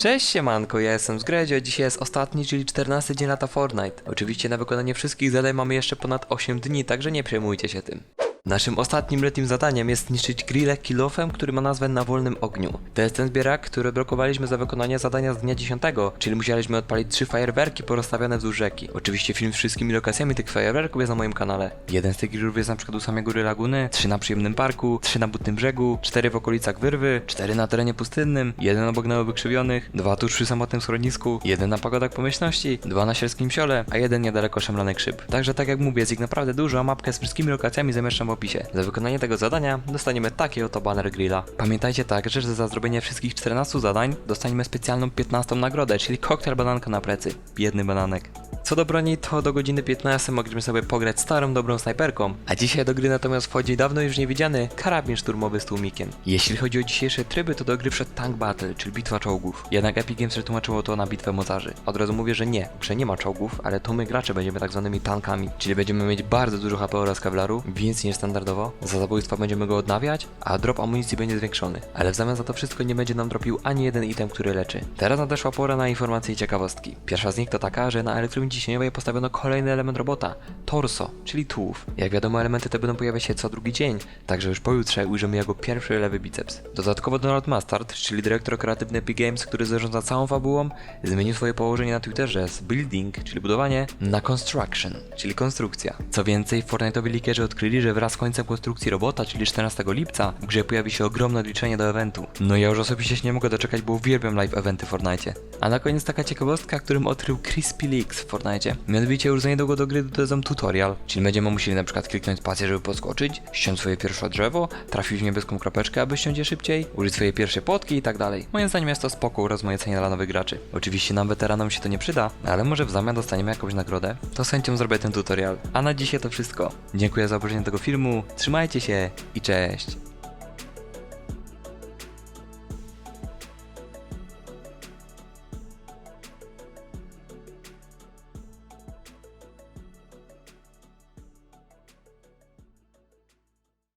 Cześć siemanko, ja jestem z Gredzio, dzisiaj jest ostatni, czyli 14 dzień lata Fortnite. Oczywiście na wykonanie wszystkich zadań mamy jeszcze ponad 8 dni, także nie przejmujcie się tym. Naszym ostatnim letnim zadaniem jest zniszczyć grillę kilofem, który ma nazwę na wolnym ogniu. To jest ten zbierak, który blokowaliśmy za wykonanie zadania z dnia 10, czyli musieliśmy odpalić trzy fajerwerki porozstawiane wzdłuż rzeki. Oczywiście film z wszystkimi lokacjami tych fajerwerków jest na moim kanale. Jeden z tych grillów jest na przykład u samej góry laguny, trzy na przyjemnym parku, trzy na butnym brzegu, cztery w okolicach wyrwy, cztery na terenie pustynnym, jeden obok na wykrzywionych, dwa tuż przy samotnym schronisku, jeden na pagodach pomyślności, dwa na sielskim siole, a jeden niedaleko szemlanych szyb. Także tak jak mówię, jest ich naprawdę dużo, a mapkę z wszystkimi lokacjami zamieszczam opisie. Za wykonanie tego zadania dostaniemy taki oto banner grilla. Pamiętajcie także, że za zrobienie wszystkich 14 zadań dostaniemy specjalną 15 nagrodę, czyli koktajl bananka na plecy. Biedny bananek. Co do broni, to do godziny 15 mogliśmy sobie pograć starą, dobrą snajperką, a dzisiaj do gry natomiast wchodzi dawno już niewidziany karabin szturmowy z tłumikiem. Jeśli chodzi o dzisiejsze tryby, to do gry wszedł Tank Battle, czyli bitwa czołgów. Jednak Epic Games przetłumaczyło to na bitwę mocarzy. Od razu mówię, że nie, że nie ma czołgów, ale to my gracze będziemy tak zwanymi tankami, czyli będziemy mieć bardzo dużo HP oraz kevlaru, więcej niż standardowo. Za zabójstwa będziemy go odnawiać, a drop amunicji będzie zwiększony. Ale w zamian za to wszystko nie będzie nam dropił ani jeden item, który leczy. Teraz nadeszła pora na informacje i ciekawostki. Pierwsza z nich to taka, że na elektrowni ciśnieniowej postawiono kolejny element robota torso, czyli tułów. Jak wiadomo, elementy te będą pojawiać się co drugi dzień, także już pojutrze ujrzymy jego pierwszy lewy biceps. Dodatkowo Donald Mustard, czyli dyrektor kreatywny Epic Games, który zarządza całą fabułą, zmienił swoje położenie na Twitterze z building, czyli budowanie, na construction, czyli konstrukcja. Co więcej, Fortnite'owi leakerzy odkryli, że wraz z końcem konstrukcji robota, czyli 14 lipca, w grze pojawi się ogromne odliczenie do eventu. No ja już osobiście się nie mogę doczekać, bo uwielbiam live eventy w Fortnite. A na koniec taka ciekawostka, którym odkrył Crispy Leaks w Fortnite. Mianowicie już za niedługo do gry dodadzą tutorial, czyli będziemy musieli na przykład kliknąć spację, żeby podskoczyć, ściąć swoje pierwsze drzewo, trafić w niebieską kropeczkę, aby ściąć je szybciej, użyć swoje pierwsze potki i tak dalej. Moim zdaniem jest to spoko rozmaicenie dla nowych graczy. Oczywiście nam weteranom się to nie przyda, ale może w zamian dostaniemy jakąś nagrodę. To z chęcią zrobię ten tutorial. A na dzisiaj to wszystko. Dziękuję za obejrzenie tego filmu, trzymajcie się i cześć!